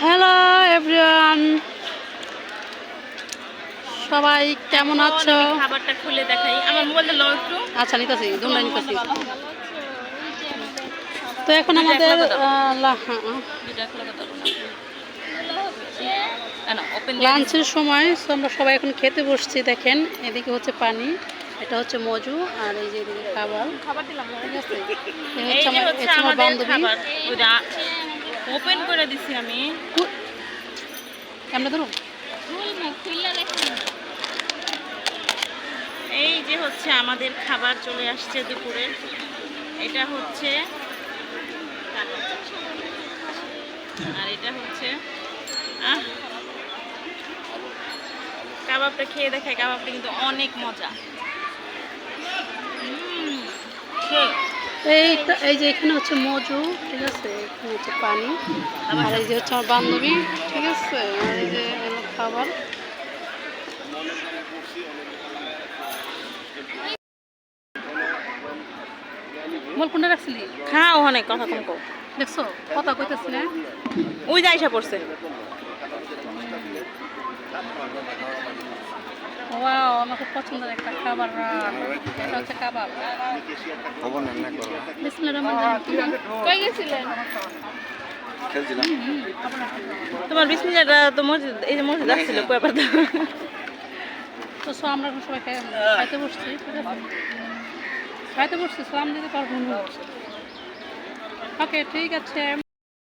Hello everyone সবাই কেমন আছো? খাবারটা খুলে দেখাই। আমার মোবাইলটা লও একটু। আচ্ছা নিতেছি দুমড়া নিতেছি। তো এখন আমাদের আহ, লা- হ্যাঁ, লাঞ্চের সময় তো আমরা সবাই এখন খেতে বসছি দেখেন। এদিকে হচ্ছে পানি এটা হচ্ছে মজু আর এই যে এদিকে খাবার। খাবার দিলাম। ঠিক আছে? আমার বান্ধবী। ওপেন করে দিছি আমি। আমরা ধরো এই যে হচ্ছে আমাদের খাবার চলে আসছে দুপুরে। এটা হচ্ছে আর এটা হচ্ছে আহ কাবাবটা খেয়ে দেখায় কাবাবটা কিন্তু অনেক মজা। সেই। এই এই যে এখানে হচ্ছে মজু ঠিক আছে? এখানে হচ্ছে পানি। আর এই যে হচ্ছে আমার বান্ধবী ঠিক আছে? আর এই যে হলো খাবার। বল কোনটা রাখছিলি? খাও অনেক কথা কম দেখছ? কথা কইতেছি না। ওই যা এসে পড়ছে। ওয়াও আমার খুব পছন্দের একটা খাবার এটা হচ্ছে কাবাব খবর নেন না করো বিসমিল্লাহির রহমানির রহিম কই গেছিলেন খেলছিলাম তোমার বিসমিল্লাহটা তো মসজিদ এই যে মসজিদ আসছিল তো সো আমরা এখন সবাই খাই- খাইতে বসছি খাইতে বসছি সালাম দিতে পারব ওকে ঠিক আছে